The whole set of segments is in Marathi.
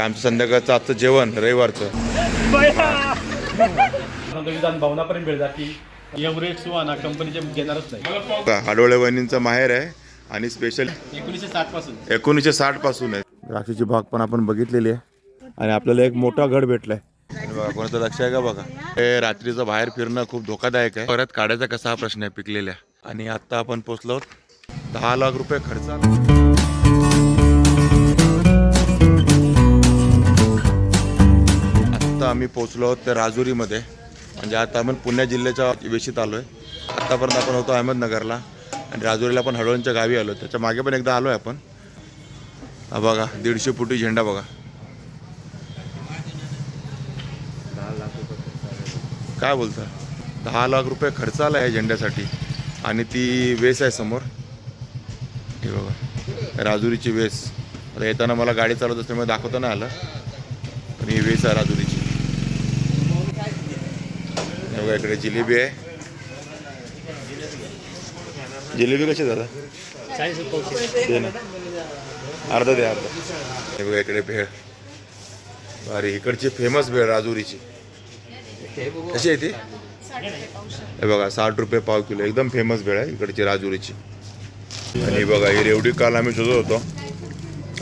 आमचं संध्याकाळचं आजचं जेवण रविवारचं. भावनापर्यंत भेट जाती. कंपनीचे घेणारच नाही. का हाडोळे वहिनींचं माहेर आहे आणि स्पेशल एकोणीसशे साठपासून. एकोणीसशे साठपासून आहे. द्राक्षाची बाग पण आपण बघितलेली आहे. आणि आपल्याला एक मोठा गड भेटलाय. बघा कोणाचं लक्ष आहे का बघा? हे रात्रीचं बाहेर फिरणं खूप धोकादायक आहे. परत काढायचा कसा हा प्रश्न आहे पिकलेल्या. आणि आता आपण पोचलो. दहा लाख रुपये खर्च. आता आम्ही पोचलो आहोत त्या राजुरीमध्ये. म्हणजे आता आपण पुणे जिल्ह्याच्या वेशीत आलो आहे आत्तापर्यंत आपण होतो अहमदनगरला. आणि राजुरीला पण हळवणच्या गावी आलो त्याच्यामागे पण एकदा आलो आहे आपण. हा बघा दीडशे फुटी झेंडा बघा. काय बोलता? दहा लाख रुपये खर्च आला आहे झेंड्यासाठी. आणि ती वेस आहे समोर. हे बघा राजुरीची वेस. आता येताना मला गाडी चालवत असल्यामुळे दाखवता नाही आलं. पण ही वेस आहे राजुरीची हे बघा इकडे जिलेबी आहे. जिलेबी कशी आहे दादा? ना. अर्धा द्या अर्धा. हे बघा इकडे भेळ. अरे इकडची फेमस भेळ राजुरीची. कशी आहे ती? हे बघा साठ रुपये पाव किलो एकदम फेमस भेळ आहे इकडची राजुरीची. आणि बघा ही रेवडी काल आम्ही शोधत होतो.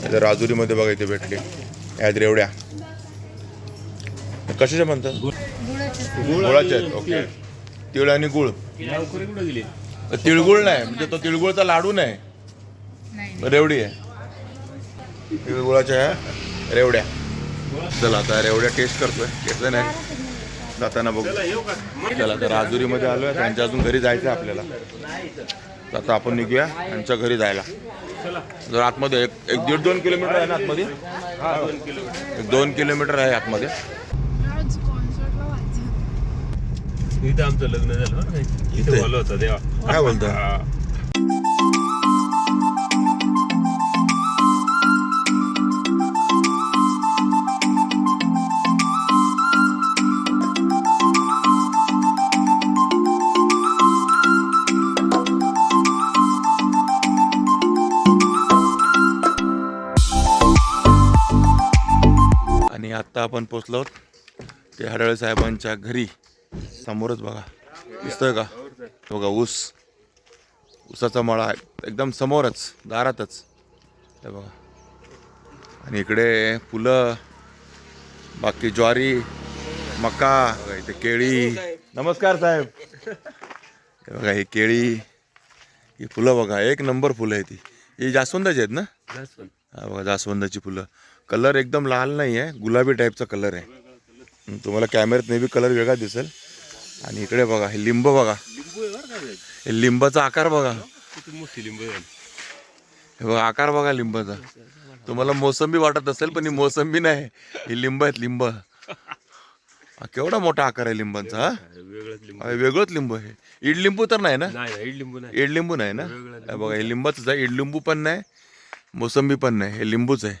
आता राजुरीमध्ये बघा इथे भेटली. यात रेवड्या. कशाच्या म्हणतात? गुळाच्या आहेत ओके. तिळ आणि गुळ. कुठे दिली तिळगुळ नाही म्हणजे तो तिळगुळचा लाडू नाही. रेवडी आहे. तिळगुळाच्या ह्या रेवड्या. चला आता रेवड्या टेस्ट करतोय. घेतलं नाही. जाताना बघू. चला आता राजुरीमध्ये आलोय. त्यांच्या अजून घरी जायचं आहे आपल्याला. तर आता आपण निघूया त्यांच्या घरी जायला. जर आतमध्ये एक एक दीड दोन किलोमीटर आहे ना आतमध्ये? एक दोन किलोमीटर आहे आतमध्ये. इथं आमचं लग्न झालं बरं का? इथे? इथे बोललो होतं देवा काय बोलता हा. आणि आत्ता आपण पोचलो ते हडळे साहेबांच्या घरी समोरच बघा. दिसतोय का? बघा ऊस. ऊसाचा मळा आहे. एकदम समोरच दारातच. हे बघा. आणि इकडे फुलं बाकी ज्वारी मका इथे केळी. नमस्कार साहेब. हे बघा ही केळी ही फुलं बघा एक नंबर फुलं आहे ती ही जास्वंदाची आहेत ना? हा बघा जास्वंदाची फुलं. कलर एकदम लाल नाही आहे गुलाबी टाईपचा कलर आहे. तुम्हाला कॅमेऱ्यात नेहमी कलर वेगळा दिसेल. आणि इकडे बघा हे लिंब बघा. हे लिंबाचा आकार बघा. लिंब लिंबू हे बघा आकार बघा लिंबाचा. तुम्हाला मोसंबी वाटत असेल पण ही मोसंबी नाही. ही लिंब आहेत लिंब. केवढा मोठा आकार आहे लिंबांचा हा? वेगळंच लिंबू हा, लिंबू आहे. इडलिंबू तर नाही ना? इडलिंबू नाही लिंबू इडलिंबू नाही ना? बघा हे लिंबाचंच आहे. इडलिंबू पण नाही मोसंबी पण नाही. हे लिंबूच आहे.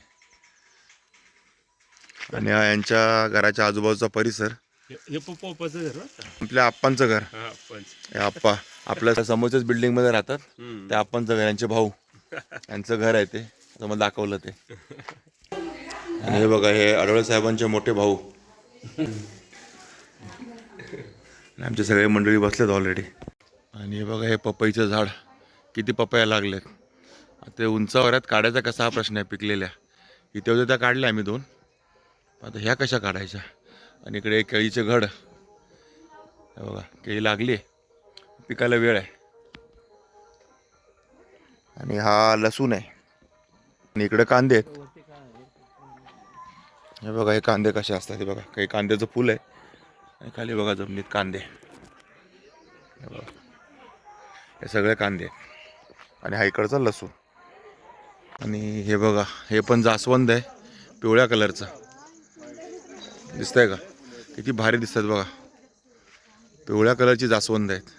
आणि हा यांच्या घराच्या आजूबाजूचा परिसर. हे- पप्पाचं घर? आपल्या आप्पांचं घर. हा आप्पा. आपल्या समोरच्याच बिल्डिंगमध्ये राहतात. हम्म. ते आप्पांचं घर यांचे भाऊ. यांचं घर आहे ते. मला दाखवलं ते. आणि हे बघा हे आढळे साहेबांचे मोठे भाऊ. आमचे सगळे मंडळी बसलेत ऑलरेडी आणि हे बघा हे पपईचं झाड. किती पपया लागलेत. ते उंचावर आहेत. काढायचा कसा हा प्रश्न आहे पिकलेल्या. इथे होत्या त्या काढल्या आम्ही दोन. आता ह्या कशा काढायच्या? आणि इकडे केळीचे घड. हे बघा केळी लागली. पिकायला वेळ आहे. आणि हा लसूण आहे. आणि इकडे कांदे आहेत. हे बघा हे कांदे कसे असतात हे बघा. काही कांद्याचं फुल आहे. आणि खाली बघा जमिनीत कांदे. हे बघा. हे सगळे कांदे आहेत. आणि हा इकडचा लसूण. आणि हे बघा हे पण जास्वंद आहे. पिवळ्या कलरचं. दिसतंय का? किती भारी दिसतात बघा. पिवळ्या कलरची जास्वंद आहेत.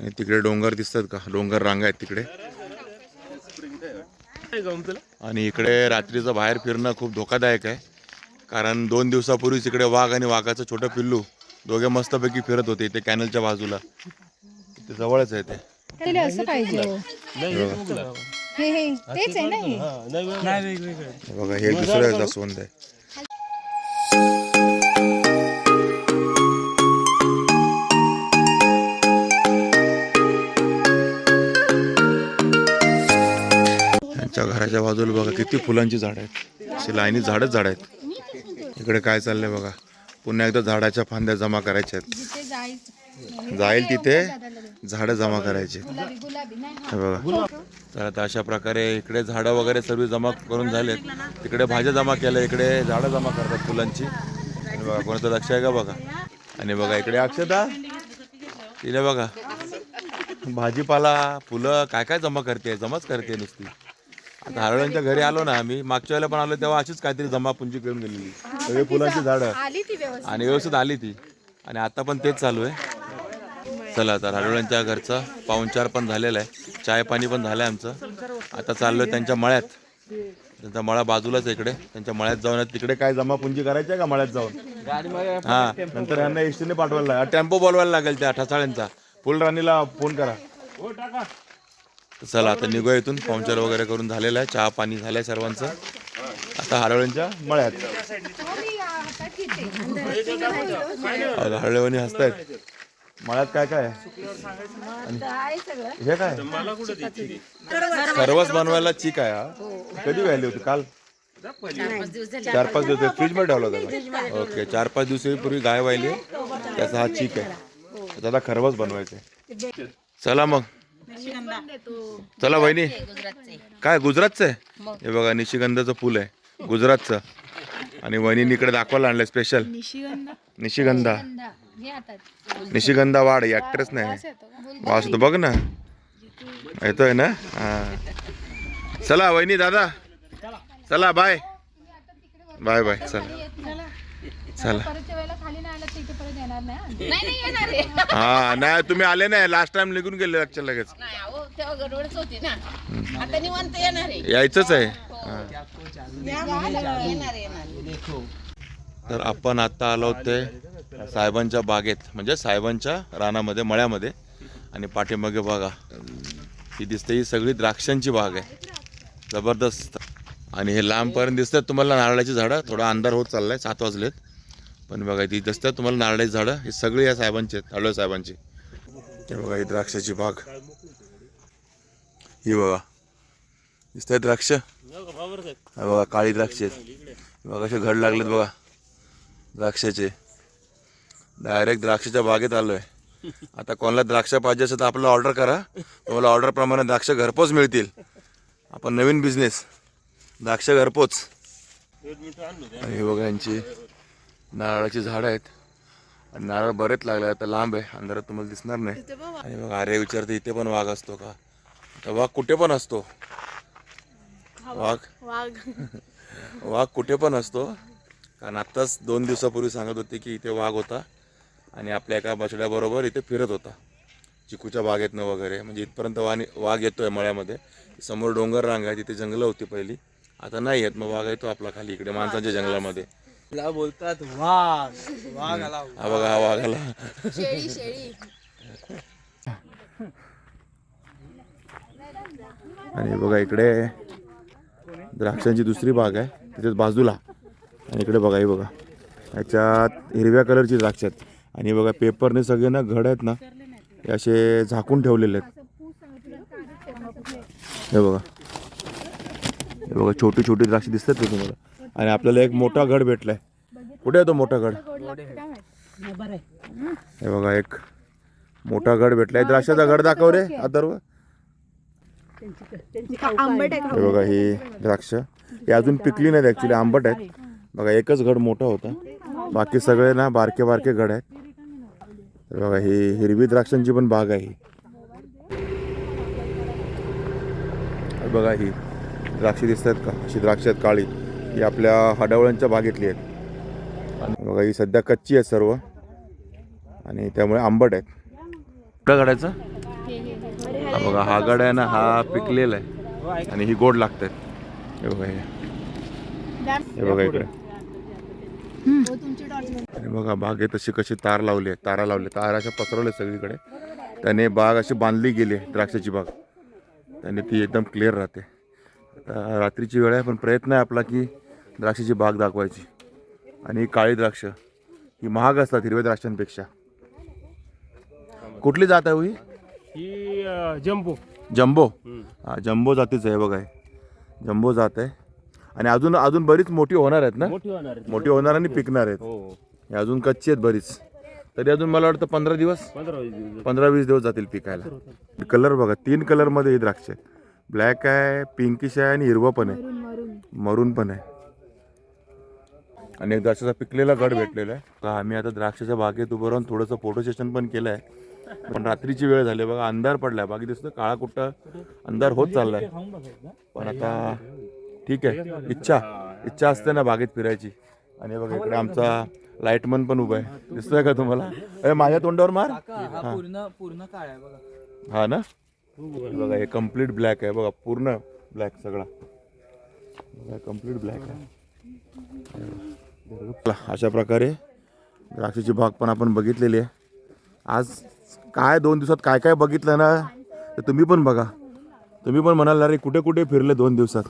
आणि तिकडे डोंगर दिसतात का? डोंगर रांगा आहेत तिकडे. आणि इकडे रात्रीचं बाहेर फिरणं खूप धोकादायक आहे. कारण दोन दिवसापूर्वीच इकडे वाघ आणि वाघाचं छोटं पिल्लू दोघे मस्तपैकी फिरत होते इथे कॅनलच्या बाजूला. ते जवळच आहे ते. असं पाहिजे हे. बघा हे दुसरं जास्वंद आहे. घराच्या बाजूला बघा किती फुलांची झाड आहेत. अशी लाईनी झाडच झाड आहेत. इकडे काय चाललंय बघा? पुन्हा एकदा झाडाच्या फांद्या जमा करायच्या आहेत. जाईल तिथे झाडं जमा करायची हे बघा. तर आता अशा प्रकारे इकडे झाडं वगैरे सर्व जमा करून झालेत. तिकडे भाज्या जमा केल्या इकडे झाडं जमा करतात फुलांची. आणि बघा कोणाचं लक्ष आहे का बघा? आणि बघा इकडे अक्षता तिने बघा. भाजीपाला फुलं काय काय जमा करते जमाच करते नुसती. आता हरळांच्या घरी आलो ना आम्ही मागच्या वेळेला पण आलो तेव्हा अशीच काहीतरी जमा पुंजी करून गेलेली. सगळे फुलांची झाडं. आली ती व्यवस्थित. आणि व्यवस्थित आली ती. आणि आता पण तेच चालू आहे. चला तर हरवळ्यांच्या घरचा पाहुणचार पण झालेला आहे. चाय पाणी पण झालं आहे आमचं. आता चाललोय त्यांच्या मळ्यात. त्यांचा मळा बाजूलाच आहे इकडे. त्यांच्या मळ्यात जाऊन तिकडे काय जमापुंजी करायची आहे का मळ्यात जाऊन? हा नंतर यांना एसटीने पाठवायला लागेल. टेम्पो बोलवायला लागेल त्या ठसाळ्यांचा. फुलराणीला फोन करा. तर चला आता निघूया इथून. पाहुणचार वगैरे करून झालेला आहे. चहा पाणी झालंय सर्वांचं. आता हरवळ्यांच्या मळ्यात. अगं, हसतायत. मळ्यात काय काय? आहे? हे काय? सर्वच बनवायला चीक आहे हा? कधी व्हायली होती? काल? चार पाच दिवस फ्रीजमध्ये ठेवला होता ओके चार पाच दिवसापूर्वी गाय व्हायली. त्याचा हा चीक आहे. त्याला खरवच बनवायचं चला मग. चला वहिनी. काय गुजरातचं? आहे हे बघा निशिगंधाचं फुल आहे. गुजरातचं. आणि वहिनी इकडे दाखवायला आणलंय स्पेशल निशिगंध. निशिगंधा. हे वाड ऍक्ट्रेस नाही. वास होतो बघ ना. येतोय ना? हा. चला वहिनी दादा. चला बाय बाय बाय चला. चला. परतच्या वेळेला खाली नाही आलं तर इथे परत येणार नाही हा? नाही नाही येणार आहे. हा नाही तुम्ही आले नाही. लास्ट टाइम निघून गेले लक्ष लगेच. नाही अहो तेव्हा गडबडच होती ना. आता निवांत येणार आहे. यायचंच आहे. हा. येणार येणार तर आपण आता आलो होते साहेबांच्या बागेत म्हणजे साहेबांच्या रानामध्ये मळ्यामध्ये. आणि पाठीमागे बघा ही दिसते ही सगळी द्राक्षांची बाग आहे. जबरदस्त. आणि हे लांबपर्यंत दिसतात तुम्हाला नारळाची झाडं थोडा अंधार होत चाललाय सात वाजलेत. पण बघा ती दसतात तुम्हाला नारळाची झाडं? हे सगळी या साहेबांची आहेत आळवे साहेबांची. हे बघा ही द्राक्षाची बाग. ही बघा. आहे द्राक्ष? बघा काळी द्राक्ष आहेत. बघा असे घड लागलेत बघा. द्राक्षाचे. डायरेक्ट द्राक्षाच्या बागेत आलोय. आता कोणाला द्राक्ष पाहिजे असेल तर आपल्याला ऑर्डर करा. तुम्हाला ऑर्डर प्रमाणे द्राक्ष घरपोच मिळतील. आपण नवीन बिझनेस द्राक्ष घरपोच. आणि हे बघा यांची नारळाची झाडं आहेत. आणि नारळ बरेच लागले आता लांब आहे. अंधारात तुम्हाला दिसणार नाही. आणि बघा अरे विचारते इथे पण वाघ असतो का? तर वाघ कुठे पण असतो. वाघ. वाघ? वाघ. कुठे पण असतो. कारण आत्ताच दोन दिवसापूर्वी सांगत होते की इथे वाघ होता आणि आपल्या एका बछड्याबरोबर इथे फिरत होता. चिकूच्या बागेतनं वगैरे. म्हणजे इथपर्यंत वाणी वाघ येतोय मळ्यामध्ये. समोर डोंगर रांग आहे तिथे जंगलं होती पहिली. आता नाही येत मग वाघ येतो आपला खाली इकडे माणसाच्या जंगलामध्ये. त्याला बोलतात वाघ वाघ आला. हा बघा हा वाघ आला. शेळी शेळी. आणि बघा इकडे द्राक्षांची दुसरी बाग आहे त्याच्याच बाजूला. आणि इकडे बघा हे बघा. ह्याच्यात हिरव्या कलरची द्राक्ष आहेत. आणि बघा पेपरने सगळे ना घड आहेत ना हे असे झाकून ठेवलेले आहेत. हे बघा. हे बघा छोटी छोटी द्राक्ष दिसतात ते तुम्हाला? आणि आपल्याला एक मोठा गड भेटलाय. कुठे आहे तो मोठा गड? हे बघा एक मोठा गड भेटलाय. द्राक्षाचा गड दाखव रे अथर्व. हे बघा ही द्राक्ष. हे अजून पिकली नाहीत ऍक्च्युली आंबट आहेत. बघा एकच गड मोठा होता. बाकी सगळे ना बारके बारके गड आहेत. बघा ही हिरवी द्राक्षांची पण बाग आहे ही. बघा ही द्राक्ष दिसत आहेत का? अशी द्राक्ष आहेत काळी. ही आपल्या हडवळ्यांच्या बागेतली आहेत. आणि बघा ही सध्या कच्ची आहेत सर्व. आणि त्यामुळे आंबट आहेत. कुठं काढायचं? बघा हा गड आहे ना हा पिकलेला आहे. आणि ही गोड लागतात. हे बघा हे. बघा इकडे. आणि बघा आहे तशी कशी तार लावली आहे तारा लावली तार अशा पसरवल्या सगळीकडे. त्याने बाग अशी बांधली गेली आहे द्राक्षाची बाग. त्याने ती एकदम क्लिअर राहते. आता रात्रीची वेळ आहे पण प्रयत्न आहे आपला की द्राक्षाची बाग दाखवायची. आणि ही काळी द्राक्ष ही महाग असतात हिरव्या द्राक्षांपेक्षा. कुठली जात आहे हो? जम्बो. जम्बो? हा जम्बो जातीच आहे बघा. जम्बो जात आहे. आणि अजून अजून बरीच मोठी होणार आहेत ना? मोठी होणार मोठी होणार आणि पिकणार आहेत. हो. हे अजून कच्ची आहेत बरीच. तरी अजून मला वाटतं पंधरा दिवस? पंधरा वीस दिवस पंधरा वीस दिवस जातील पिकायला. कलर बघा तीन कलरमध्ये ही द्राक्ष आहेत. ब्लॅक आहे पिंकिश आहे आणि हिरवं पण आहे. मरून पण आहे. आणि एक द्राक्षाचा पिकलेला गड भेटलेला आहे. का आम्ही आता द्राक्षाच्या बागेत उभं राहून थोडंसं फोटो सेशन पण केलं आहे पण रात्रीची वेळ झाली बघा अंधार पडलाय. बाकी दिसतं काळा कुट्टा अंधार होत चाललाय. पण आता ठीक आहे. इच्छा. इच्छा असते ना बागेत फिरायची. आणि बघा इकडे आमचा लाईटमन पण उभा आहे. दिसतोय का तुम्हाला? अरे माझ्या तोंडावर मार. हा पूर्ण पूर्ण काळ आहे बघा. हा ना? बघा हे कंप्लीट ब्लॅक आहे. बघा पूर्ण ब्लॅक सगळा. कंप्लीट ब्लॅक आहे. अशा प्रकारे द्राक्षाची बाग पण आपण बघितलेली आहे. आज काय दोन दिवसात काय काय बघितलं ना तर तुम्ही पण बघा. तुम्ही पण म्हणाल अरे कुठे कुठे फिरले दोन दिवसात?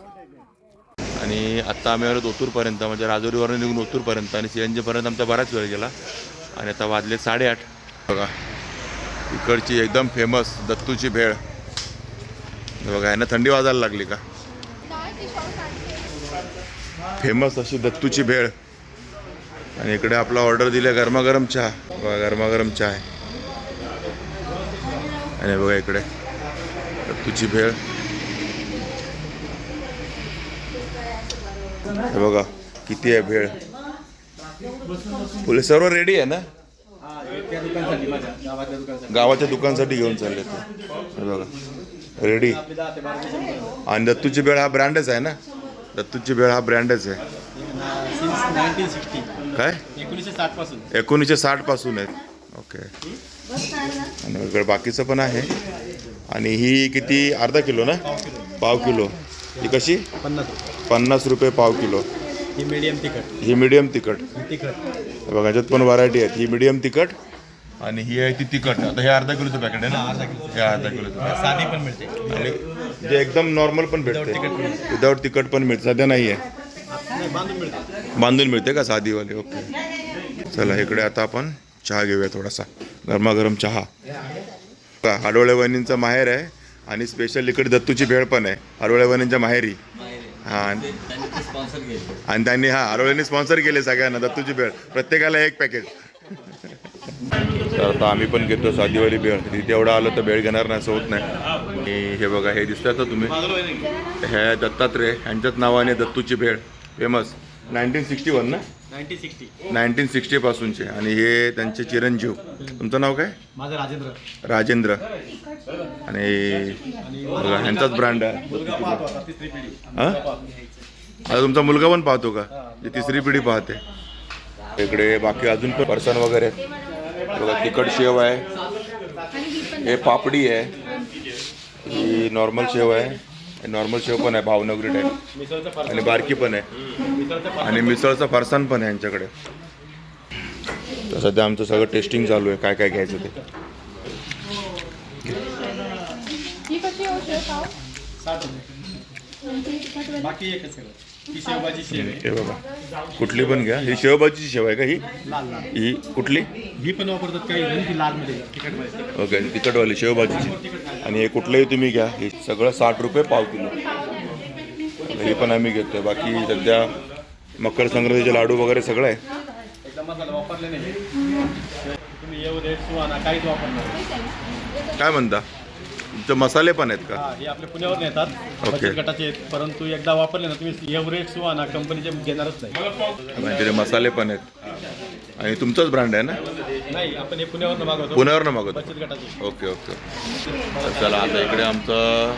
आणि आत्ता आम्ही आलो ओतूरपर्यंत म्हणजे राजौरीवरून निघून ओतूरपर्यंत आणि सी एन जीपर्यंत आमचा बराच वेळ गेला. आणि आता वाजले साडेआठ. बघा इकडची एकदम फेमस दत्तूची भेळ. बघा यांना थंडी वाजायला लागली का? फेमस अशी दत्तूची भेळ. आणि इकडे आपला ऑर्डर दिली गरमागरम चहा. बघा गरमागरम चहा आहे. आणि बघा इकडे. दत्तूची भेळ. हे बघा किती आहे भेळ. फुले सर्व रेडी आहे ना? गावाच्या दुकानसाठी घेऊन चालले ते. हे बघा रेडी आणि दत्तूची भेळ हा ब्रँडच आहे ना? दत्तूची भेळ हा ब्रँडच आहे. सिन्स नाईन्टीन सिक्स्टी काय? एकोणीसशे साठपासून. एकोणीसशे साठपासून आहेत. ओके. आणि इकडे बाकीचं पण आहे. आणि ही किती? अर्धा किलो ना? पाव किलो. ही कशी? पन्नास रुपये. पन्नास रुपये पाव किलो. ही मीडियम तिखट. ही मिडियम तिखट. तिखट. बघा याच्यात पण व्हरायटी आहेत. ही मिडियम तिखट आणि ही आहे ती तिखट. आता हे अर्धा किलोचं पॅकेट आहे ना? हे अर्धा किलोचं. साधी पण मिळते. आणि जे एकदम नॉर्मल पण भेटते. विदाऊट तिखट पण मिळते. सध्या नाही आहे बांधून मिळते का? साधीवाली ओके. चला इकडे आता आपण चहा घेऊया थोडासा. गरमागरम चहा. का आडोळे वहिनींचं माहेर आहे आणि स्पेशल इकडे दत्तूची भेळ पण आहे. आरोळे वहिनींच्या माहेरी. हां आणि आणि त्यांनी हा आरोळ्यांनी स्पॉन्सर केले सगळ्यांना दत्तूची भेळ. प्रत्येकाला एक पॅकेट तर आता आम्ही पण घेतो साधीवाली भेळ. तिथे एवढं आलं तर भेळ घेणार नाही असं होत नाही. आणि हे बघा हे दिसतात तर तुम्ही? हे दत्तात्रय यांच्याच नावाने दत्तूची भेळ. फेमस. नाईन्टीन सिक्स्टी वन ना? Nineteen sixty. नाईन्टीन सिक्स्टी पासूनचे. आणि हे त्यांचे चिरंजीव. तुमचं नाव काय? माझं राजेंद्र. राजेंद्र. आणि बघा ह्यांचाच ब्रँड आहे. हां? आता तुमचा मुलगा पण पाहतो का? जी तिसरी पिढी पाहते. इकडे बाकी अजून पण पर्सन वगैरे आहेत. बघा तिखट शेव आहे. हे पापडी आहे. ही नॉर्मल शेव आहे. नॉर्मल शेव पण आहे भावनगरी टाईप आणि बारकी पण आहे. आणि मिसळचं फरसाण पण आहे यांच्याकडे. तर सध्या आमचं सगळं टेस्टिंग चालू आहे. काय काय घ्यायचं ते. ही बाकी एकच सगळं ही शेवभाजी शेव आहे. हे बघा. कुठली पण घ्या. ही शेवभाजीची शेव आहे का ही? लाल लाल. ही कुठली? ही पण वापरतात काही जण लालमध्ये ओके तिखटवाली शेवभाजीची. आणि हे कुठलंही तुम्ही घ्या. हे सगळं साठ रुपये पाव किलो. हे पण आम्ही घेतोय. बाकी सध्या मकर संक्रांतीचे लाडू वगैरे सगळं आहे. मसाला वापरले नाही. तुम्ही येऊ रेट सुहाना काहीच वापरणार नाही. काय म्हणता? तुमचे मसाले पण आहेत का? हा हे आपले पुण्यावर नेतात बचत गटाचे आहेत. परंतु एकदा वापरले ना तुम्ही एव्हरेट सुहाना कंपनीचे घेणारच नाही. म्हणजे मसाले पण आहेत. आणि तुमचाच ब्रँड आहे ना? नाही आपण हे पुण्यावर मागवतो. पुण्यावरनं मागवतो. बचत गटाचे. Okay okay. तर चला आता इकडे आमचं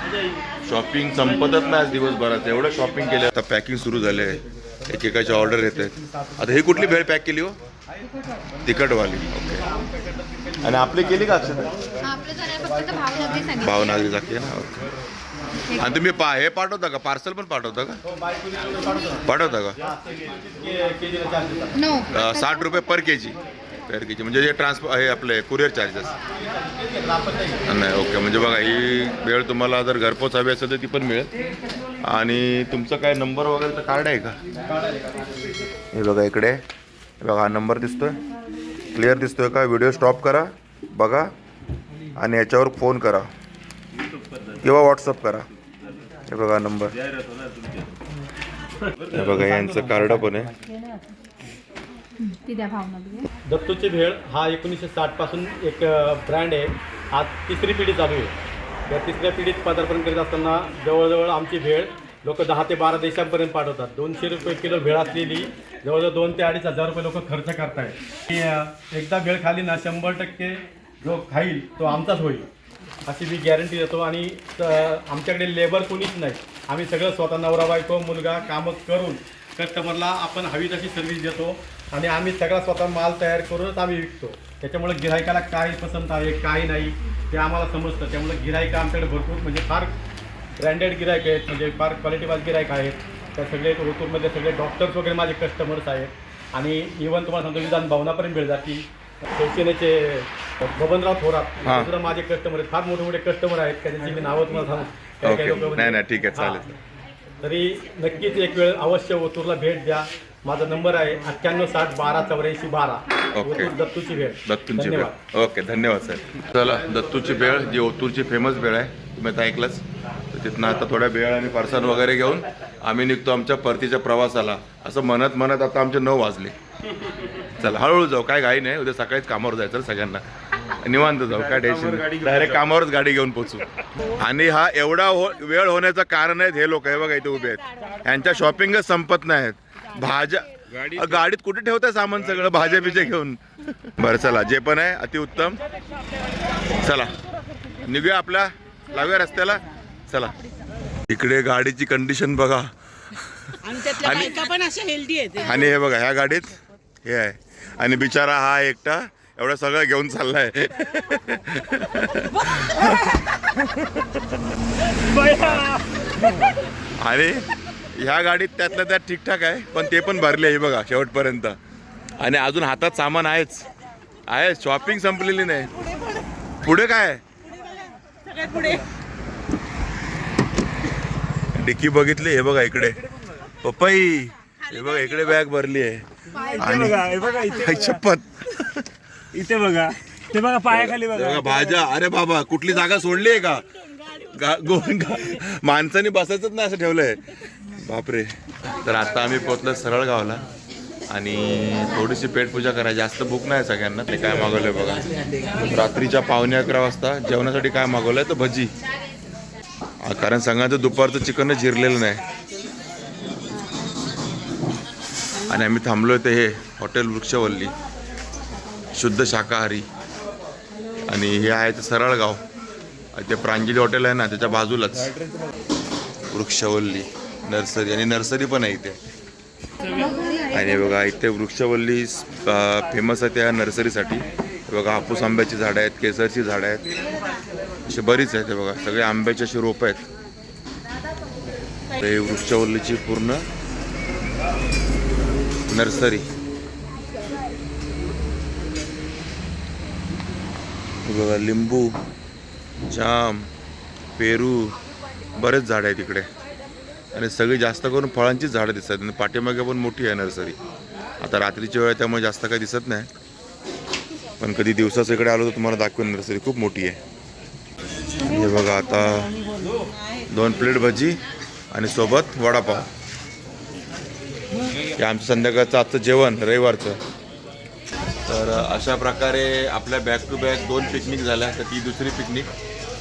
शॉपिंग संपतच नाही आज दिवसभरात. एवढं शॉपिंग केलं. आता पॅकिंग सुरू झाले. एकेकाची ऑर्डर येत. आता ही कुठली भेळ पॅक केली हो? तिखटवाली. ओके. आणि आपली केली का अक्षता? आपलं जरा फक्त भावनगरी सांगितलं. ना ओके. आणि तुम्ही पा हे पाठवता का? पार्सल पण पाठवता का? पाठवता का? के- केजीला चार्ज देतात नो अं, साठ रुपये पर के जी तयार केली म्हणजे जे ट्रान्सफर हे आपले कुरिअर चार्जेस नाही ओके. म्हणजे बघा ही वेळ तुम्हाला जर घरपोच हवी असेल तर ती पण मिळेल. आणि तुमचं काय नंबर वगैरेचं कार्ड आहे का? हे बघा इकडे. हे बघा हा नंबर दिसतोय. क्लिअर दिसतोय का? व्हिडिओ स्टॉप करा बघा आणि याच्यावर फोन करा. किंवा व्हॉट्सअप करा. हे बघा नंबर. हे बघा यांचं कार्ड पण आहे. दत्तूची भेळ हा एकोणीसशे साठपासून एक ब्रँड आहे. आज तिसरी पिढी चालू आहे. या तिसऱ्या पिढीत पदार्पण करीत असताना जवळजवळ आमची भेळ लोक दहा ते बारा देशांपर्यंत पाठवतात. दोनशे रुपये किलो भेळ असलेली जवळजवळ दोन ते अडीच हजार रुपये लोक खर्च करतायत. एकदा वेळ खाली ना शंभर टक्के जो खाईल तो आमचाच होईल अशी मी गॅरंटी देतो. आणि आमच्याकडे लेबर कोणीच नाही. आम्ही सगळं स्वतः नवरा बायको मुलगा कामं करून कस्टमरला आपण हवी तशी सर्व्हिस देतो. आणि आम्ही सगळा स्वतः माल तयार करूनच आम्ही विकतो. त्याच्यामुळे गिरायकाला काय पसंत आहे काय नाही. ते आम्हाला समजतं. त्यामुळे गिरायका आमच्याकडे भरपूर म्हणजे फार ब्रँडेड गिरायक आहेत म्हणजे फार क्वालिटीवाज गिरायक आहेत. त्या सगळे ओतूरमध्ये सगळे डॉक्टर्स वगैरे माझे कस्टमर्स आहेत. आणि इवन तुम्हाला सांगतो विधान भावना मिळ जाती शिवसेनेचे बबनराव थोरात हां. सुद्धा माझे कस्टमर आहेत. फार मोठे मोठे कस्टमर आहेत. त्यांची मी नावं तुम्हाला सांगू. काही- काही ओके. लोकं नाही, नाही, ठीक आहे, हां. चालेल. तरी नक्कीच एक वेळ अवश्य ओतूरला भेट द्या. माझा नंबर आहे अठ्ठ्याण्णव साठ बारा चौऱ्याऐंशी बारा. ओके. ओतूर दत्तूची भेट. दत्तूंची धन्यवाद. भेळ ओके धन्यवाद साहेब चला दत्तूची भेळ जी ओतूरची फेमस भेळ आहे. तुम्ही आता ऐकलंच. तर तिथनं आता थोड्या भेळ आणि फरसाण वगैरे घेऊन आम्ही निघतो आमच्या परतीच्या प्रवासाला. असं म्हणत म्हणत आता आमचे नऊ वाजले. चला हळूहळू जाऊ. काय घाई नाही. उद्या सकाळीच कामावर जायचं सगळ्यांना. निवांत जाऊ. काय टेन्शन डायरेक्ट कामावरच गाडी घेऊन पोचू. आणि हा एवढा हो वेळ होण्याचं कारण आहेत हे लोक. हे बघा इथे उभे आहेत. यांच्या शॉपिंगच संपत नाहीत भाज्या गाडीत कुठे ठेवताय सामान सगळं? भाज्या बिज्या घेऊन? बरं चला. जे पण आहे अतिउत्तम. चला. निघूया आपल्या. लावूया रस्त्याला. चला. इकडे गाडीची कंडिशन बघा. आणि आणि- बायका पण अशा हेल्दी आहेत. आणि हे बघा ह्या गाडीत हे आहे. आणि बिचारा हा एकटा एवढं सगळं घेऊन चाललाय. आणि ह्या गाडीत त्यातल्या त्यात ठीकठाक आहे पण ते पण भरले हे बघा शेवटपर्यंत. आणि अजून हातात सामान आहेच. आहे शॉपिंग संपलेली नाही. पुढे काय? पुढे. डिक्की बघितली हे बघा इकडे. पपई हे बघा इकडे बॅग भरली आहे. आणि इथे आई शपथ इथे बघा. ते बघा पायाखाली बघा. भाज्या. अरे बाबा कुठली जागा सोडली आहे का? माणसाने बसायचंच नाही असं ठेवलंय. बापरे. तर आता आम्ही पोचलो सरळ गावला आणि थोडीशी पेटपूजा करायची. जास्त भूक नाही सगळ्यांना ते काय मागवलंय बघा. रात्रीच्या पावणे अकरा वाजता जेवणासाठी काय मागवलंय? तर भजी. कारण सांगायचं दुपारचं चिकन जिरलेलं नाही. आणि आम्ही थांबलो ते हे हॉटेल वृक्षवल्ली शुद्ध शाकाहारी. आणि हे आहे ते सरळ गाव. ते प्रांजली हॉटेल आहे ना त्याच्या बाजूलाच. वृक्षवल्ली नर्सरी. आणि नर्सरी पण आहे इथे. आणि बघा इथे वृक्षवल्ली फेमस आहे त्या नर्सरीसाठी. बघा हापूस आंब्याची झाडं आहेत केसरची झाडं आहेत. असे बरीच आहेत बघा. सगळे आंब्याचे असे रोपं आहेत. ते वृक्षवल्लीची पूर्ण नर्सरी. बघा लिंबू जाम पेरू बरेच झाडं आहेत इकडे. आणि सगळी जास्त करून फळांचीच झाडं दिसतात. आणि पाठीमागे पण मोठी आहे नर्सरी. आता रात्रीची वेळ आहे त्यामुळे जास्त काही दिसत नाही. पण कधी दिवसाच इकडे आलो तर तुम्हाला दाखवेन नर्सरी. खूप मोठी आहे. हे बघा आता दोन प्लेट भजी आणि सोबत वडापाव. हे आमचं संध्याकाळचं आजचं जेवण रविवारचं. तर अशा प्रकारे आपल्या बॅक टू बॅक दोन पिकनिक झाल्या तर ती दुसरी पिकनिक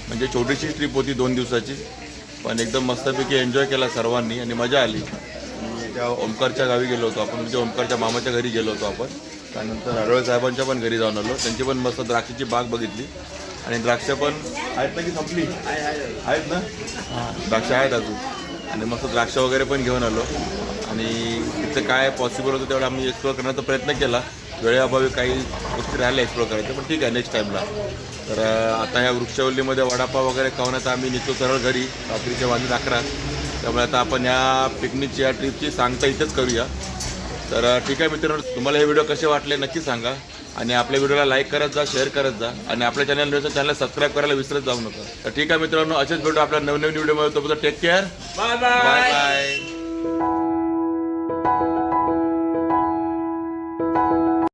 म्हणजे छोटीशी ट्रिप होती दोन दिवसाची पण एकदम मस्तपैकी एन्जॉय केला सर्वांनी आणि मजा आली. आणि त्या ओमकारच्या गावी गेलो होतो आपण म्हणजे ओमकारच्या मामाच्या घरी गेलो होतो आपण. त्यानंतर हरवळे साहेबांच्या पण घरी जाऊन आलो. त्यांची पण मस्त द्राक्षाची बाग बघितली. आणि द्राक्ष पण आहेत ना की संपली? आहेत ना? द्राक्ष आहेत अजून. आणि मस्त द्राक्ष वगैरे पण घेऊन आलो. आणि तिथं काय पॉसिबल होतं तेवढं आम्ही एक्सप्लोअर करण्याचा प्रयत्न केला. वेळेअभावी काही गोष्टी राहिल्या एक्सप्लोअर करायचं पण ठीक आहे नेक्स्ट टाईमला तर आता ह्या वृक्षवल्लीमध्ये वडापाव वगैरे खाऊन आता आम्ही निघतो सरळ घरी रात्रीच्या वाजून अकरा. त्यामुळे आता आपण या पिकनिकची या ट्रिपची सांगता इथेच करूया. तर ठीक आहे मित्रांनो तुम्हाला हे व्हिडिओ कसे वाटले नक्की सांगा. आणि आपल्या व्हिडिओला लाईक करत जा शेअर करत जा. आणि आपल्या चॅनल चॅनल सबस्क्राईब करायला विसरत जाऊ नका. तर ठीक आहे मित्रांनो असेच भेटू आपल्या नवीन नवीन व्हिडिओमध्ये. तोपर्यंत टेक केअर बाय बाय